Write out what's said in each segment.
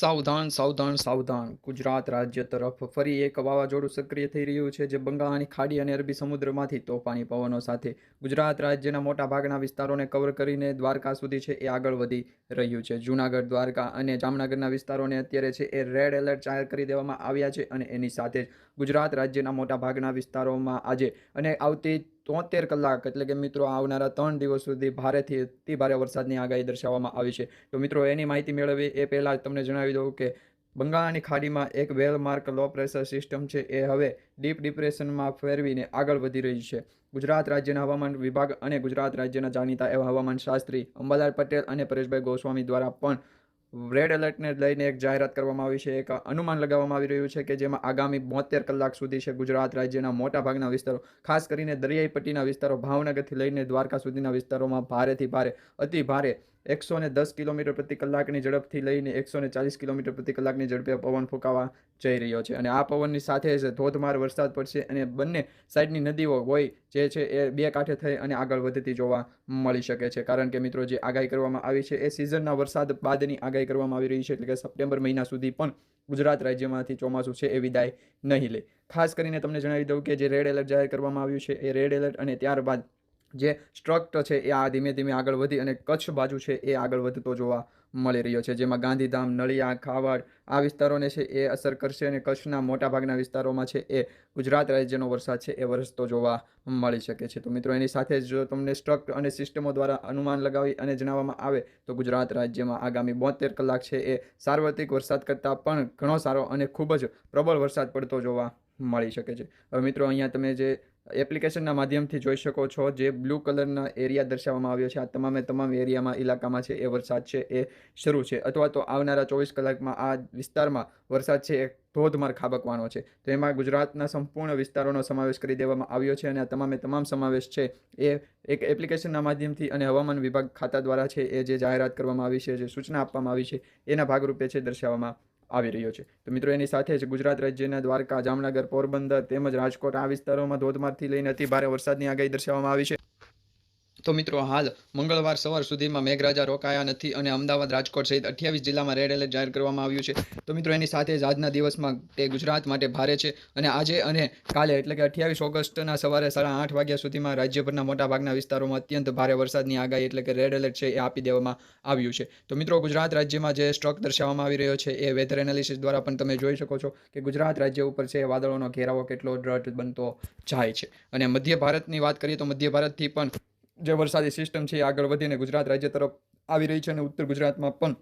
સાવધાન સાવધાન સાવધાન. ગુજરાત રાજ્ય તરફ ફરી એક વાવાઝોડું સક્રિય થઈ રહ્યું છે, જે બંગાળની ખાડી અને અરબી સમુદ્રમાંથી તોફાની પવનો સાથે ગુજરાત રાજ્યના મોટા ભાગના વિસ્તારોને કવર કરીને દ્વારકા સુધી છે એ આગળ વધી રહ્યું છે. જૂનાગઢ, દ્વારકા અને જામનગરના વિસ્તારોને અત્યારે છે એ રેડ એલર્ટ જાહેર કરી દેવામાં આવ્યા છે અને એની સાથે જ ગુજરાત રાજ્યના મોટા ભાગના વિસ્તારોમાં આજે અને આવતી તોતેર કલાક એટલે કે મિત્રો આવનારા ત્રણ દિવસ સુધી ભારેથી અતિ ભારે વરસાદની આગાહી દર્શાવવામાં આવી છે. તો મિત્રો એની માહિતી મેળવી એ પહેલાં તમને જણાવી દઉં કે બંગાળની ખાડીમાં એક well mark low pressure system છે. એ હવે ડીપ ડિપ્રેશનમાં ફેરવીને આગળ વધી રહી છે. ગુજરાત રાજ્યના હવામાન વિભાગ અને ગુજરાત રાજ્યના જાણીતા એવા હવામાન શાસ્ત્રી અંબાલાલ પટેલ અને પરેશભાઈ ગોસ્વામી દ્વારા પણ રેડ એલર્ટને લઈને એક જાહેરાત કરવામાં આવી છે, એક અનુમાન લગાવવામાં આવી રહ્યું છે કે જેમાં આગામી બોતેર કલાક સુધી છે ગુજરાત રાજ્યના મોટા ભાગના વિસ્તારો, ખાસ કરીને દરિયાઈ પટ્ટીના વિસ્તારો, ભાવનગરથી લઈને દ્વારકા સુધીના વિસ્તારોમાં ભારેથી ભારે અતિ ભારે એકસો ને દસ કિલોમીટર પ્રતિ કલાકની ઝડપથી લઈને એકસો ને ચાલીસ કિલોમીટર પ્રતિ કલાકની ઝડપે પવન ફૂંકાવા જઈ રહ્યો છે. અને આ પવનની સાથે જ ધોધમાર વરસાદ પડશે અને બંને સાઈડની નદીઓ હોય જે છે એ બે કાંઠે થઈ અને આગળ વધતી જોવા મળી શકે છે. કારણ કે મિત્રો જે આગાહી કરવામાં આવી છે એ સિઝનના વરસાદ બાદની આગાહી કરવામાં આવી રહી છે એટલે કે સપ્ટેમ્બર મહિના સુધી પણ ગુજરાત રાજ્યમાંથી ચોમાસું છે એ વિદાય નહીં લે. ખાસ કરીને તમને જણાવી દઉં કે જે રેડ એલર્ટ જાહેર કરવામાં આવ્યું છે એ રેડ એલર્ટ અને ત્યારબાદ જે સ્ટ્રક્ટ છે એ આ ધીમે ધીમે આગળ વધી અને કચ્છ બાજુ છે એ આગળ વધતો જોવા મળી રહ્યો છે. જેમાં ગાંધીધામ, નળિયા, ખાવડ આ વિસ્તારોને છે એ અસર કરશે અને કચ્છના મોટાભાગના વિસ્તારોમાં છે એ ગુજરાત રાજ્યનો વરસાદ છે એ વરસતો જોવા મળી શકે છે. તો મિત્રો એની સાથે જો તમને સ્ટ્રક્ટ અને સિસ્ટમો દ્વારા અનુમાન લગાવી અને જણાવવામાં આવે તો ગુજરાત રાજ્યમાં આગામી બોતેર કલાક છે એ સાર્વત્રિક વરસાદ કરતાં પણ ઘણો સારો અને ખૂબ જ પ્રબળ વરસાદ પડતો જોવા મળી શકે છે. હવે મિત્રો અહીંયા તમે જે એપ્લિકેશનના માધ્યમથી જોઈ શકો છો જે બ્લુ કલરના એરિયા દર્શાવવામાં આવ્યો છે. આ તમામે તમામ એરિયામાં, ઇલાકામાં છે, એ વરસાદ છે, એ શરૂ છે. અથવા તો આવનારા ચોવીસ કલાકમાં આ વિસ્તારમાં વરસાદ છે, એ ધોધમાર ખાબકવાનો છે. તો એમાં ગુજરાતના સંપૂર્ણ વિસ્તારોનો સમાવેશ કરી દેવામાં આવ્યો છે અને આ તમામે તમામ સમાવેશ છે, એ એક એપ્લિકેશનના માધ્યમથી અને હવામાન વિભાગ ખાતા દ્વારા છે, એ જે જાહેરાત કરવામાં આવી છે, જે સૂચના આપવામાં આવી છે, એના ભાગરૂપે છે, દર્શાવવામાં આવી રહ્યો છે. તો મિત્રો, એની સાથે જ ગુજરાત રાજ્યના દ્વારકા, જામનગર, પોરબંદર તેમજ રાજકોટ આ વિસ્તારોમાં ધોધમારથી લઈને અતિ ભારે વરસાદની આગાહી દર્શાવવામાં આવી છે. તો મિત્રો હાલ મંગળવાર સવાર સુધીમાં મેઘરાજા રોકાયા નથી અને અમદાવાદ, રાજકોટ સહિત અઠ્યાવીસ જિલ્લામાં રેડ એલર્ટ જાહેર કરવામાં આવ્યું છે. તો મિત્રો એની સાથે જ આજના દિવસમાં તે ગુજરાત માટે ભારે છે અને આજે અને કાલે એટલે કે અઠ્યાવીસ ઓગસ્ટના સવારે સાડા આઠ વાગ્યા સુધીમાં રાજ્યભરના મોટાભાગના વિસ્તારોમાં અત્યંત ભારે વરસાદની આગાહી એટલે કે રેડ એલર્ટ છે એ આપી દેવામાં આવ્યું છે. તો મિત્રો ગુજરાત રાજ્યમાં જે સ્ટ્રોક દર્શાવવામાં આવી રહ્યો છે એ વેધર એનાલિસિસ દ્વારા પણ તમે જોઈ શકો છો કે ગુજરાત રાજ્ય ઉપર છે વાદળોનો ઘેરાવો કેટલો દ્રઢ બનતો જાય છે. અને મધ્ય ભારતની વાત કરીએ તો મધ્ય ભારતથી પણ જે વરસાદી સિસ્ટમ છે એ આગળ વધીને ગુજરાત રાજ્ય તરફ આવી રહી છે અને ઉત્તર ગુજરાતમાં પણ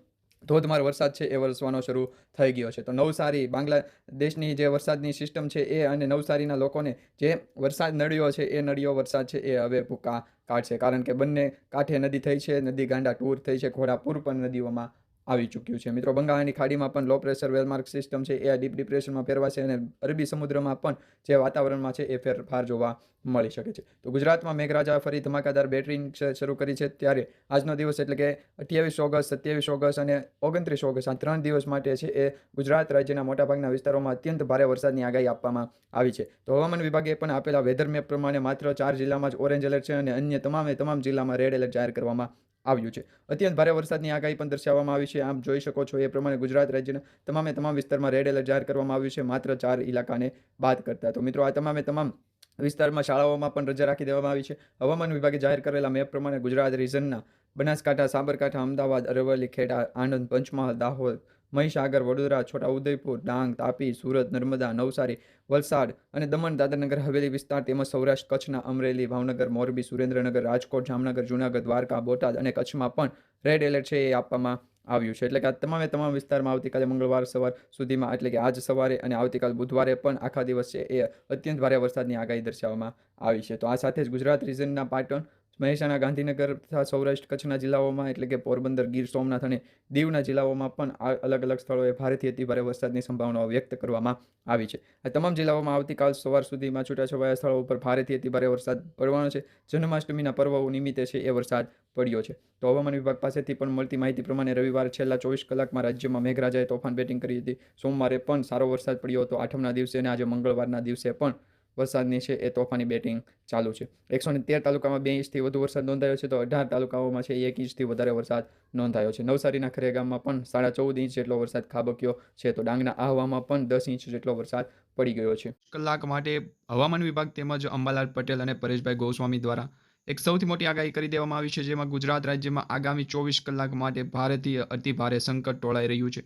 ધોધમાર વરસાદ છે એ વરસવાનો શરૂ થઈ ગયો છે. તો નવસારી, બાંગ્લાદેશની જે વરસાદની સિસ્ટમ છે એ અને નવસારીના લોકોને જે વરસાદ નડ્યો છે એ નળિયો વરસાદ છે એ હવે ભૂકા કાઢશે. કારણ કે બંને કાંઠે નદી થઈ છે, નદી ગાંડા ટૂર થઈ છે, ઘોડાપુર પણ નદીઓમાં આવી ચૂક્યું છે. મિત્રો, બંગાળની ખાડીમાં પણ લો પ્રેશર વેલમાર્ક સિસ્ટમ છે. એ ડીપ ડિપ્રેશનમાં ફેરવાશે અને અરબી સમુદ્રમાં પણ જે વાતાવરણમાં છે એ ફેરફાર જોવા મળી શકે છે. તો ગુજરાતમાં મેઘરાજા ફરી ધમાકાદાર બેટરી શરૂ કરી છે ત્યારે આજનો દિવસ એટલે કે અઠ્યાવીસ ઓગસ્ટ, સત્યાવીસ ઓગસ્ટ અને ઓગણત્રીસ ઓગસ્ટ આ ત્રણ દિવસ માટે છે એ ગુજરાત રાજ્યના મોટાભાગના વિસ્તારોમાં અત્યંત ભારે વરસાદની આગાહી આપવામાં આવી છે. તો હવામાન વિભાગે પણ આપેલા વેધર મેપ પ્રમાણે માત્ર ચાર જિલ્લામાં જ ઓરેન્જ એલર્ટ છે અને અન્ય તમામે તમામ જિલ્લામાં રેડ એલર્ટ જાહેર કરવામાં આવ્યું છે. અત્યંત ભારે વરસાદની આગાહી પણ દર્શાવવામાં આવી છે. આમ જોઈ શકો છો એ પ્રમાણે ગુજરાત રાજ્યના તમામે તમામ વિસ્તારમાં રેડ એલર્ટ જાહેર કરવામાં આવ્યું છે. માત્ર ચાર ઇલાકાને બાદ કરતા. તો મિત્રો, આ તમામે તમામ વિસ્તારમાં શાળાઓમાં પણ રજા રાખી દેવામાં આવી છે. હવામાન વિભાગે જાહેર કરેલા મેપ પ્રમાણે ગુજરાત રિજનના બનાસકાંઠા, સાબરકાંઠા, અમદાવાદ, અરવલ્લી, ખેડા, આણંદ, પંચમહાલ, દાહોદ મહીસાગર, વડોદરા છોટા ઉદયપુર ડાંગ, તાપી, સુરત, નર્મદા, નવસારી, વલસાડ અને દમણ, દાદરનગર, હવેલી વિસ્તાર તેમજ સૌરાષ્ટ્ર, કચ્છના અમરેલી, ભાવનગર, મોરબી, સુરેન્દ્રનગર, રાજકોટ, જામનગર, જૂનાગઢ, દ્વારકા, બોટાદ અને કચ્છમાં પણ રેડ એલર્ટ છે એ આપવામાં આવ્યું છે. એટલે કે આ તમામે તમામ વિસ્તારમાં આવતીકાલે મંગળવાર સવાર સુધીમાં, એટલે કે આજ સવારે અને આવતીકાલ બુધવારે પણ આખા દિવસ છે એ અત્યંત ભારે વરસાદની આગાહી દર્શાવવામાં આવી છે. તો આ સાથે જ ગુજરાત રિજનના પાટણ મહેસાણા, ગાંધીનગર તથા સૌરાષ્ટ્ર કચ્છના જિલ્લાઓમાં એટલે કે પોરબંદર, ગીર, સોમનાથ અને દીવના જિલ્લાઓમાં પણ આ અલગ અલગ સ્થળોએ ભારેથી અતિભારે વરસાદની સંભાવનાઓ વ્યક્ત કરવામાં આવી છે. આ તમામ જિલ્લાઓમાં આવતીકાલ સવાર સુધીમાં છૂટાછવાયા સ્થળો ઉપર ભારેથી અતિભારે વરસાદ પડવાનો છે. જન્માષ્ટમીના પર્વો નિમિત્તે છે એ વરસાદ પડ્યો છે. તો હવામાન વિભાગ પાસેથી પણ મળતી માહિતી પ્રમાણે રવિવારે છેલ્લા ચોવીસ કલાકમાં રાજ્યમાં મેઘરાજાએ તોફાન બેટિંગ કરી હતી. સોમવારે પણ સારો વરસાદ પડ્યો હતો. આઠમના દિવસે અને આજે મંગળવારના દિવસે પણ વરસાદની છે, એ તોફાની બેટિંગ ચાલુ છે. એકસો ને તેર તાલુકામાં બે ઇંચથી વધુ વરસાદ નોંધાયો છે, તો અઢાર તાલુકાઓમાં છે, એક ઇંચથી વધારે વરસાદ નોંધાયો છે. નવસારીના ખરે ગામમાં પણ સાડા ચૌદ ઇંચ જેટલો વરસાદ ખાબક્યો છે, તો ડાંગના આહવામાં પણ દસ ઇંચ જેટલો વરસાદ પડી ગયો છે. કલાક માટે હવામાન વિભાગ તેમજ અંબાલાલ પટેલ અને પરેશભાઈ ગોસ્વામી દ્વારા એક સૌથી મોટી આગાહી કરી દેવામાં આવી છે, જેમાં ગુજરાત રાજ્યમાં આગામી ચોવીસ કલાક માટે ભારેથી અતિ સંકટ ટોળાઈ રહ્યું છે.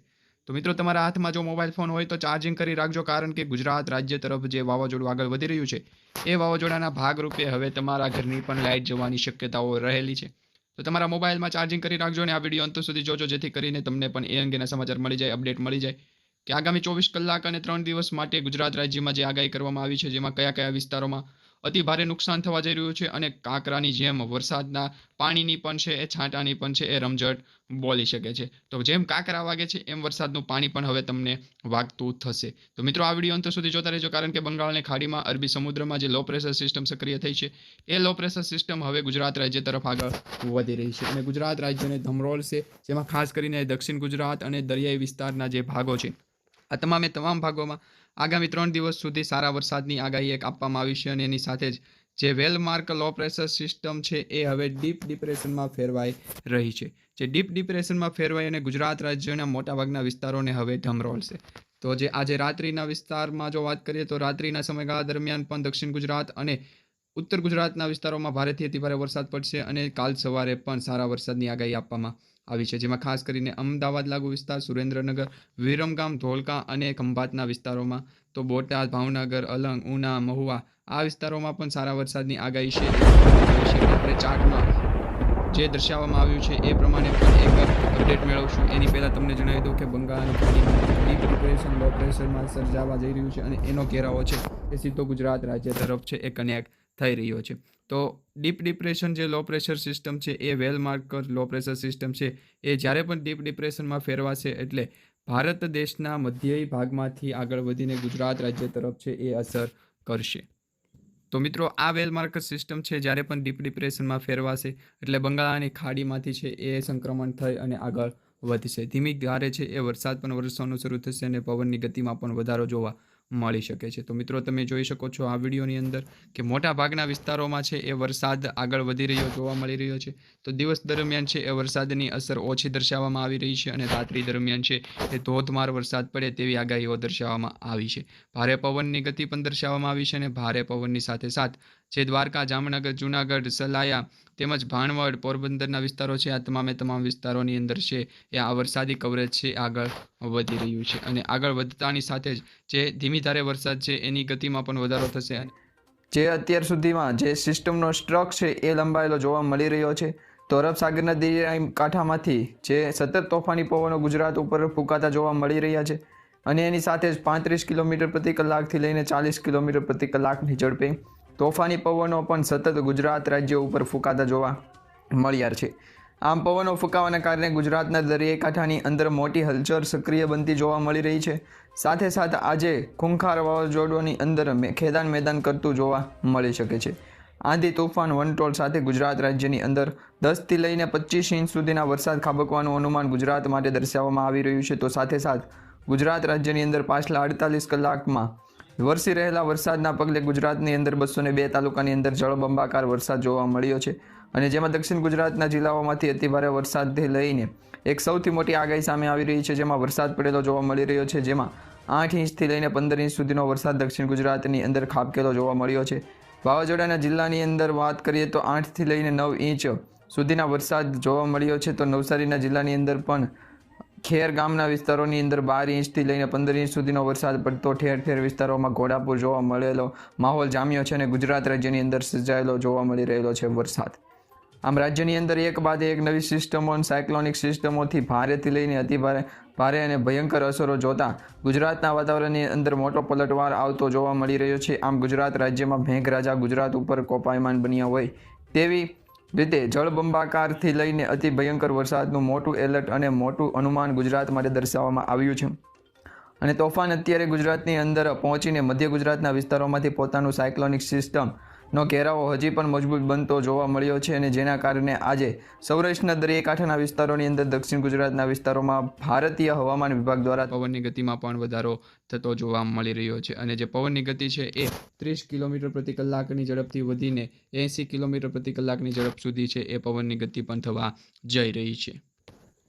તો મિત્રો, તમારા હાથમાં જો મોબાઈલ ફોન હોય તો ચાર્જિંગ કરી રાખજો, કારણ કે ગુજરાત રાજ્ય તરફ જે વાવાઝોડું આગળ વધી રહ્યું છે, એ વાવાઝોડાના ભાગરૂપે હવે તમારા ઘરની પણ લાઇટ જવાની શક્યતાઓ રહેલી છે. તો તમારા મોબાઈલમાં ચાર્જિંગ કરી રાખજો અને આ વીડિયો અંત સુધી જોજો, જેથી કરીને તમને પણ એ અંગેના સમાચાર મળી જાય અપડેટ મળી જાય. કે આગામી ચોવીસ કલાક અને ત્રણ દિવસ માટે ગુજરાત રાજ્યમાં જે આગાહી કરવામાં આવી છે, જેમાં કયા કયા વિસ્તારોમાં અતિ ભારે નુકસાન થવા જઈ રહ્યું છે અને કાંકરાની જેમ વરસાદના પાણીની પણ છે, એ છાંટાની પણ છે, એ રમઝટ બોલી શકે છે. તો જેમ કાંકરા વાગે છે, એમ વરસાદનું પાણી પણ હવે તમને વાગતું થશે. તો મિત્રો, આ વીડિયો અંત સુધી જોતા રહેજો, કારણ કે બંગાળની ખાડીમાં, અરબી સમુદ્રમાં જે લો પ્રેશર સિસ્ટમ સક્રિય થઈ છે, એ લો પ્રેશર સિસ્ટમ હવે ગુજરાત રાજ્ય તરફ આગળ વધી રહી છે. અને ગુજરાત રાજ્યને ધમરોળશે જેમાં ખાસ કરીને દક્ષિણ ગુજરાત અને દરિયાઈ વિસ્તારના જે ભાગો છે, આ તમામે તમામ ભાગોમાં આગામી ત્રણ દિવસ સુધી સારા વરસાદની આગાહી એક આપવામાં આવી છે અને એની સાથે જ જે વેલમાર્ક લો પ્રેશર સિસ્ટમ છે એ હવે ડીપ ડિપ્રેશનમાં ફેરવાઈ રહી છે. જે ડીપ ડિપ્રેશનમાં ફેરવાઈ અને ગુજરાત રાજ્યના મોટાભાગના વિસ્તારોને હવે ઢમરોળશે તો જે આજે રાત્રિના વિસ્તારમાં જો વાત કરીએ તો રાત્રિના સમયગાળા દરમિયાન પણ દક્ષિણ ગુજરાત અને ઉત્તર ગુજરાતના વિસ્તારોમાં ભારેથી અતિભારે વરસાદ પડશે અને કાલ સવારે પણ સારા વરસાદની આગાહી આપવામાં આવી છે. જેમાં ખાસ કરીને અમદાવાદ લાગુ વિસ્તાર, સુરેન્દ્રનગર, વિરમગામ, ધોલકા અને ખંભાતના વિસ્તારોમાં તો બોટાદ, ભાવનગર, અલંગ, ઉના, મહુવા આ વિસ્તારોમાં પણ સારા વરસાદની આગાહી છે. આપણે ચાર્ટમાં જે દર્શાવવામાં આવ્યું છે એ પ્રમાણે પણ એક અપડેટ મેળવશું. એની પહેલાં તમને જણાવી દઉં કે બંગાળની પ્રિપેરેશન લો પ્રેશરમાં સર્જાવા જઈ રહ્યું છે અને એનો ઘેરાવો છે. એ સીધો ગુજરાત રાજ્ય તરફ છે. એ કનેક્ટ થઈ રહ્યો છે. તો ડીપ ડિપ્રેશન જે લો પ્રેશર સિસ્ટમ છે, એ well marked low pressure system છે, એ જ્યારે પણ ડીપ ડિપ્રેશનમાં ફેરવાશે એટલે ભારત દેશના મધ્યય ભાગમાંથી આગળ વધીને ગુજરાત રાજ્ય તરફ છે, એ અસર કરશે. તો મિત્રો, આ વેલ માર્કર સિસ્ટમ છે, જ્યારે પણ ડીપ ડિપ્રેશનમાં ફેરવાશે એટલે બંગાળાની ખાડીમાંથી છે, એ સંક્રમણ થઈ અને આગળ વધશે. ધીમી ધારે છે, એ વરસાદ પણ વરસવાનું શરૂ થશે અને પવનની ગતિમાં પણ વધારો જોવા મળી શકે છે. તો મિત્રો, તમે જોઈ શકો છો આ વિડીયોની અંદર કે મોટા ભાગના વિસ્તારોમાં છે એ વરસાદ આગળ વધી રહ્યો, જોવા મળી રહ્યો છે. તો દિવસ દરમિયાન છે એ વરસાદની અસર ઓછી દર્શાવવામાં આવી રહી છે અને રાત્રિ દરમિયાન છે એ ધોધમાર વરસાદ પડે તેવી આગાહીઓ દર્શાવવામાં આવી છે. ભારે પવનની ગતિ પણ દર્શાવવામાં આવી છે અને ભારે પવનની સાથે સાથ જે દ્વારકા, જામનગર, જુનાગઢ, સલાયા તેમજ ભાણવડ પોરબંદરના વિસ્તારો છે. આ તમામે તમામ વિસ્તારોની અંદર છે. એ આ વરસાદી કવરેજ છે. આગળ વધી રહ્યું છે અને આગળ વધતાની સાથે જ જે ધીમી ધારે વરસાદ છે એની ગતિમાં પણ વધારો થશે. જે અત્યાર સુધીમાં જે સિસ્ટમનો સ્ટ્રક છે એ લંબાયેલો જોવા મળી રહ્યો છે. તો અરબ સાગરના દરિયાઈ કાંઠામાંથી જે સતત તોફાની પવનો ગુજરાત ઉપર ફૂંકાતા જોવા મળી રહ્યા છે. અને એની સાથે જ પાંત્રીસ કિલોમીટર પ્રતિ કલાકથી લઈને ચાલીસ કિલોમીટર પ્રતિ કલાકની ઝડપે તોફાની પવનો પણ સતત ગુજરાત રાજ્ય ઉપર ફૂંકાતા જોવા મળ્યા છે. આમ પવનો ફૂંકાવાના કારણે ગુજરાતના દરિયાકાંઠાની અંદર મોટી હલચલ સક્રિય બનતી જોવા મળી રહી છે. સાથે સાથે આજે ખૂંખાર વાવાઝોડોની અંદર ખેદાન મેદાન કરતું જોવા મળી શકે છે. આંધી તોફાન વંટોળ સાથે ગુજરાત રાજ્યની અંદર દસથી લઈને પચીસ ઇંચ સુધીના વરસાદ ખાબકવાનું અનુમાન ગુજરાત માટે દર્શાવવામાં આવી રહ્યું છે. તો સાથે સાથ ગુજરાત રાજ્યની અંદર પાછલા અડતાલીસ કલાકમાં વરસી રહેલા વરસાદના પગલે ગુજરાતની અંદર બસો બે તાલુકાની અંદર જળબંબાકાર વરસાદ જોવા મળ્યો છે અને જેમાં દક્ષિણ ગુજરાતના જિલ્લાઓમાંથી અતિભારે વરસાદથી લઈને એક સૌથી મોટી આગાહી સામે આવી રહી છે. જેમાં વરસાદ પડેલો જોવા મળી રહ્યો છે. જેમાં આઠ ઇંચથી લઈને પંદર ઇંચ સુધીનો વરસાદ દક્ષિણ ગુજરાતની અંદર ખાબકેલો જોવા મળ્યો છે. વાવાઝોડાના જિલ્લાની અંદર વાત કરીએ તો આઠથી લઈને નવ ઇંચ સુધીના વરસાદ જોવા મળ્યો છે. તો નવસારીના જિલ્લાની અંદર પણ ખેર ગામના વિસ્તારોની અંદર બાર ઇંચથી લઈને પંદર ઇંચ સુધીનો વરસાદ પડતો. ઠેર ઠેર વિસ્તારોમાં ઘોડાપુર જોવા મળેલો માહોલ જામ્યો છે અને ગુજરાત રાજ્યની અંદર સર્જાયેલો જોવા મળી રહેલો છે વરસાદ. આમ રાજ્યની અંદર એક બાદ એક નવી સિસ્ટમો અને સાયક્લોનિક સિસ્ટમોથી ભારેથી લઈને અતિભારે ભારે અને ભયંકર અસરો જોતા ગુજરાતના વાતાવરણની અંદર મોટો પલટવાર આવતો જોવા મળી રહ્યો છે. આમ ગુજરાત રાજ્યમાં મેઘરાજા ગુજરાત ઉપર કોપાયમાન બન્યા હોય તેવી રીતે જળબંબાકારથી લઈને અતિ ભયંકર વરસાદનું મોટું એલર્ટ અને મોટું અનુમાન ગુજરાત માટે દર્શાવવામાં આવ્યું છે. અને તોફાન અત્યારે ગુજરાતની અંદર પહોંચીને મધ્ય ગુજરાતના વિસ્તારોમાંથી પોતાનું સાયક્લોનિક સિસ્ટમ નો ઘેરાવો હજી પણ મજબૂત બનતો જોવા મળ્યો છે અને જેના કારણે આજે સૌરાષ્ટ્રના દરિયાકાંઠાના વિસ્તારોની અંદર દક્ષિણ ગુજરાતના વિસ્તારોમાં ભારતીય હવામાન વિભાગ દ્વારા પવનની ગતિમાં પણ વધારો થતો જોવા મળી રહ્યો છે અને જે પવનની ગતિ છે એ ત્રીસ કિલોમીટર પ્રતિ કલાકની ઝડપથી વધીને એંસી કિલોમીટર પ્રતિ કલાકની ઝડપ સુધી છે એ પવનની ગતિ પણ થવા જઈ રહી છે.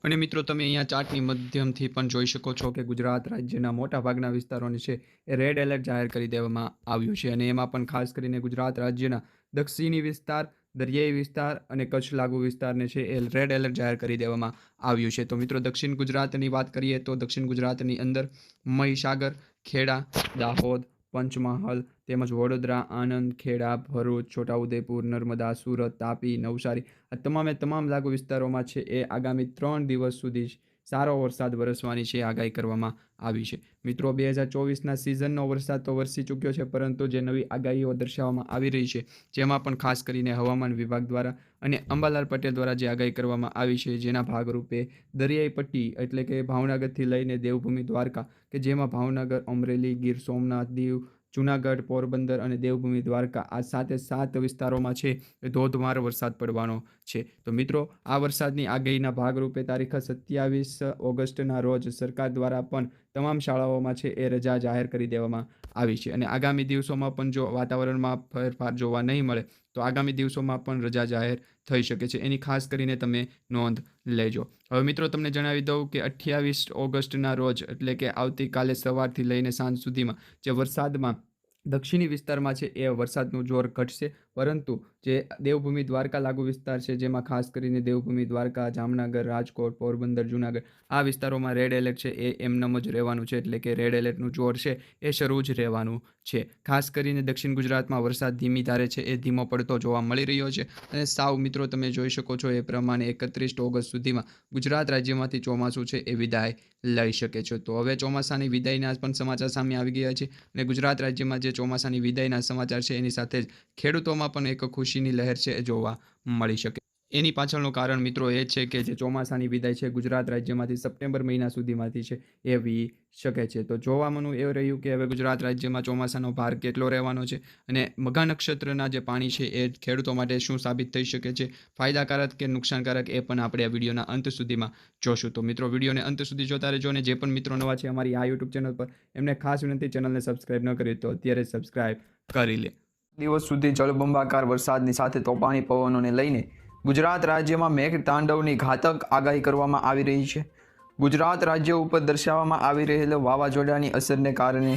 અને મિત્રો, તમે અહીંયા ચાર્ટની માધ્યમથી પણ જોઈ શકો છો કે ગુજરાત રાજ્યના મોટા ભાગના વિસ્તારોને છે એ રેડ એલર્ટ જાહેર કરી દેવામાં આવ્યું છે. અને એમાં પણ ખાસ કરીને ગુજરાત રાજ્યના દક્ષિણી વિસ્તાર, દરિયાઈ વિસ્તાર અને કચ્છ લાગુ વિસ્તારને છે એ રેડ એલર્ટ જાહેર કરી દેવામાં આવ્યું છે. તો મિત્રો, દક્ષિણ ગુજરાતની વાત કરીએ તો દક્ષિણ ગુજરાતની અંદર મહીસાગર, ખેડા, દાહોદ, પંચમહાલ તેમજ વડોદરા, આણંદ, ખેડા, ભરૂચ, છોટાઉદેપુર, નર્મદા, સુરત, તાપી, નવસારી આ તમામે તમામ લાગુ વિસ્તારોમાં છે એ આગામી ત્રણ દિવસ સુધી જ સારો વરસાદ વરસવાની છે આગાહી કરવામાં આવી છે. મિત્રો, બે હજાર ચોવીસના સિઝનનો વરસાદ તો વરસી ચૂક્યો છે, પરંતુ જે નવી આગાહીઓ દર્શાવવામાં આવી રહી છે, જેમાં પણ ખાસ કરીને હવામાન વિભાગ દ્વારા અને અંબાલાલ પટેલ દ્વારા જે આગાહી કરવામાં આવી છે, જેના ભાગરૂપે દરિયાઈ પટ્ટી એટલે કે ભાવનગરથી લઈને દેવભૂમિ દ્વારકા કે જેમાં ભાવનગર, અમરેલી, ગીર સોમનાથ, દીવ જુનાગઢ, પોરબંદર અને દેવભૂમિ દ્વારકા આ સાતે સાત વિસ્તારોમાં છે ધોધમાર વરસાદ પડવાનો છે. તો મિત્રો, આ વરસાદની આગાહીના ભાગરૂપે તારીખ સત્યાવીસ ઓગસ્ટના રોજ સરકાર દ્વારા પણ તમામ શાળાઓમાં છે એ રજા જાહેર કરી દેવામાં આવી છે. અને આગામી દિવસોમાં પણ જો વાતાવરણમાં ફેરફાર જોવા નહીં મળે, તો આગામી દિવસોમાં પણ રજા જાહેર થઈ શકે છે. એની ખાસ કરીને તમે નોંધ લેજો. હવે મિત્રો, તમને જણાવી દઉં કે અઠ્યાવીસ ઓગસ્ટના રોજ, એટલે કે આવતીકાલે સવારથી લઈને સાંજ સુધીમાં, જે વરસાદમાં દક્ષિણી વિસ્તારમાં છે, એ વરસાદનું જોર ઘટશે. પરંતુ જે દેવભૂમિ દ્વારકા લાગુ વિસ્તાર છે, જેમાં ખાસ કરીને દેવભૂમિ દ્વારકા, જામનગર, રાજકોટ, પોરબંદર, જુનાગઢ, આ વિસ્તારોમાં રેડ એલર્ટ છે, એ એમનામ જ રહેવાનું છે, એટલે કે રેડ એલર્ટનું જોર છે, એ શરૂ જ રહેવાનું છે. ખાસ કરીને દક્ષિણ ગુજરાતમાં વરસાદ ધીમી ધારે છે, એ ધીમો પડતો જોવા મળી રહ્યો છે. અને સાવ મિત્રો, તમે જોઈ શકો છો, એ પ્રમાણે એકત્રીસ ઓગસ્ટ સુધીમાં ગુજરાત રાજ્યમાંથી ચોમાસું છે, એ વિદાય લઈ શકે છે. તો હવે ચોમાસાની વિદાયના પણ સમાચાર સામે આવી ગયા છે અને ગુજરાત રાજ્યમાં જે ચોમાસાની વિદાયના સમાચાર છે, એની સાથે જ ખેડૂતોમાં પણ એક ખુશીની લહેર છે જોવા મળી શકે. એની પાછળનું કારણ મિત્રો એ છે કે જે ચોમાસાની વિદાય છે, ગુજરાત રાજ્યમાંથી સપ્ટેમ્બર મહિના સુધીમાંથી છે એ વી શકે છે. તો જોવાનું એ રહ્યું કે હવે ગુજરાત રાજ્યમાં ચોમાસાનો ભાર કેટલો રહેવાનો છે અને મઘા નક્ષત્રના જે પાણી છે એ ખેડૂતો માટે શું સાબિત થઈ શકે છે? ફાયદાકારક કે નુકસાનકારક એ પણ આપણે આ વિડીયોના અંત સુધીમાં જોશું. તો મિત્રો, વિડીયોને અંત સુધી જોતા રહેજો અને જે પણ મિત્રો નવા છે અમારી આ યુટ્યુબ ચેનલ પર એમને ખાસ વિનંતી, ચેનલને સબસ્ક્રાઇબ ન કરી તો અત્યારે સબસ્ક્રાઇબ કરી લે. દિવસ સુધી જળબંબાકાર વરસાદની સાથે તોફાની પવનોને લઈને ગુજરાત રાજ્યમાં મેઘ તાંડવની ઘાતક આગાહી કરવામાં આવી રહી છે. ગુજરાત રાજ્ય ઉપર દર્શાવવામાં આવી રહેલો વાવાઝોડાની અસરને કારણે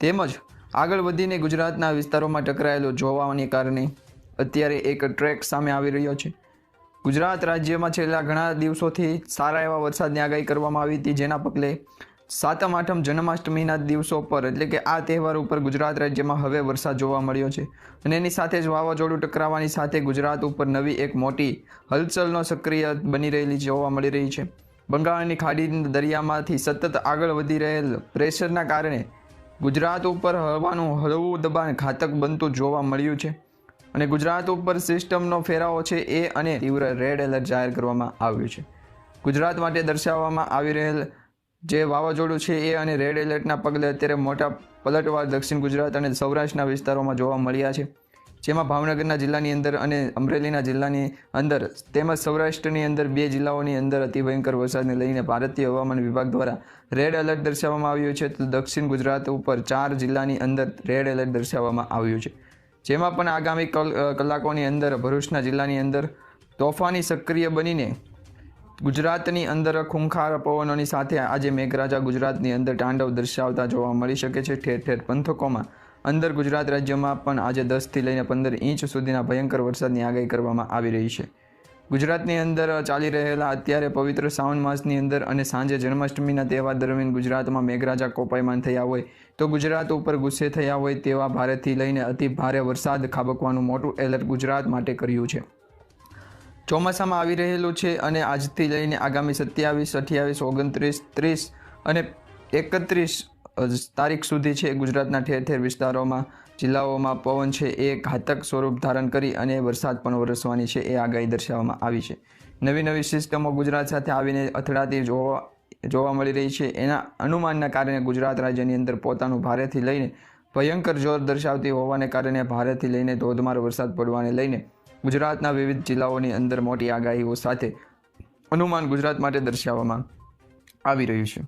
તેમજ આગળ વધીને ગુજરાતના વિસ્તારોમાં ટકરાયેલો જોવાને કારણે અત્યારે એક ટ્રેક સામે આવી રહ્યો છે. ગુજરાત રાજ્યમાં છેલ્લા ઘણા દિવસોથી સારા એવા વરસાદની આગાહી કરવામાં આવી હતી, જેના પગલે સાતમ, આઠમ જન્માષ્ટમીના દિવસો પર, એટલે કે આ તહેવાર ઉપર ગુજરાત રાજ્યમાં હવે વરસાદ જોવા મળ્યો છે. અને એની સાથે જ વાવાઝોડું ટકરાવાની સાથે ગુજરાત ઉપર નવી એક મોટી હલચલનો સક્રિય બની રહેલી જોવા મળી રહી છે. બંગાળની ખાડી દરિયામાંથી સતત આગળ વધી રહેલ પ્રેશરના કારણે ગુજરાત ઉપર હવાનું હળવું દબાણ ઘાતક બનતું જોવા મળ્યું છે. અને ગુજરાત ઉપર સિસ્ટમનો ફેરાવો છે એ અને તીવ્ર રેડ એલર્ટ જાહેર કરવામાં આવ્યું છે. ગુજરાત માટે દર્શાવવામાં આવી રહેલ જે વાવાઝોડું છે એ અને રેડ એલર્ટના પગલે અત્યારે મોટા પલટવાર દક્ષિણ ગુજરાત અને સૌરાષ્ટ્રના વિસ્તારોમાં જોવા મળ્યા છે. જેમાં ભાવનગરના જિલ્લાની અંદર અને અમરેલીના જિલ્લાની અંદર તેમજ સૌરાષ્ટ્રની અંદર બે જિલ્લાઓની અંદર અતિ ભયંકર વરસાદને લઈને ભારતીય હવામાન વિભાગ દ્વારા રેડ એલર્ટ દર્શાવવામાં આવ્યું છે. તો દક્ષિણ ગુજરાત ઉપર ચાર જિલ્લાની અંદર રેડ એલર્ટ દર્શાવવામાં આવ્યું છે. જેમાં પણ આગામી કલ કલાકોની અંદર ભરૂચના જિલ્લાની અંદર તોફાની સક્રિય બનીને ગુજરાતની અંદર ખૂંખાર પવનોની સાથે આજે મેઘરાજા ગુજરાતની અંદર તાંડવ દર્શાવતા જોવા મળી શકે છે. ઠેર ઠેર પંથકોમાં અંદર ગુજરાત રાજ્યમાં પણ આજે દસથી લઈને પંદર ઇંચ સુધીના ભયંકર વરસાદની આગાહી કરવામાં આવી રહી છે. ગુજરાતની અંદર ચાલી રહેલા અત્યારે પવિત્ર શ્રાવણ માસની અંદર અને સાંજે જન્માષ્ટમીના તહેવાર દરમિયાન ગુજરાતમાં મેઘરાજા કોપાયમાન થયા હોય તો ગુજરાત ઉપર ગુસ્સે થયા હોય તેવા ભારેથી લઈને અતિ ભારે વરસાદ ખાબકવાનું મોટું એલર્ટ ગુજરાત માટે કર્યું છે. ચોમાસામાં આવી રહેલું છે અને આજથી લઈને આગામી સત્યાવીસ, અઠ્યાવીસ, ઓગણત્રીસ, ત્રીસ અને એકત્રીસ તારીખ સુધી છે ગુજરાતના ઠેર ઠેર વિસ્તારોમાં. જિલ્લાઓમાં પવન છે એ ઘાતક સ્વરૂપ ધારણ કરી અને વરસાદ પણ વરસવાની છે એ આગાહી દર્શાવવામાં આવી છે. નવી નવી સિસ્ટમો ગુજરાત સાથે આવીને અથડાતી જોવા જોવા મળી રહી છે. એના અનુમાનના કારણે ગુજરાત રાજ્યની અંદર પોતાનું ભારેથી લઈને ભયંકર જોર દર્શાવતી હોવાને કારણે ભારેથી લઈને ધોધમાર વરસાદ પડવાને લઈને ગુજરાતના વિવિધ જિલ્લાઓની અંદર મોટી આગાહીઓ સાથે અનુમાન ગુજરાત માટે દર્શાવવામાં આવી રહ્યું છે.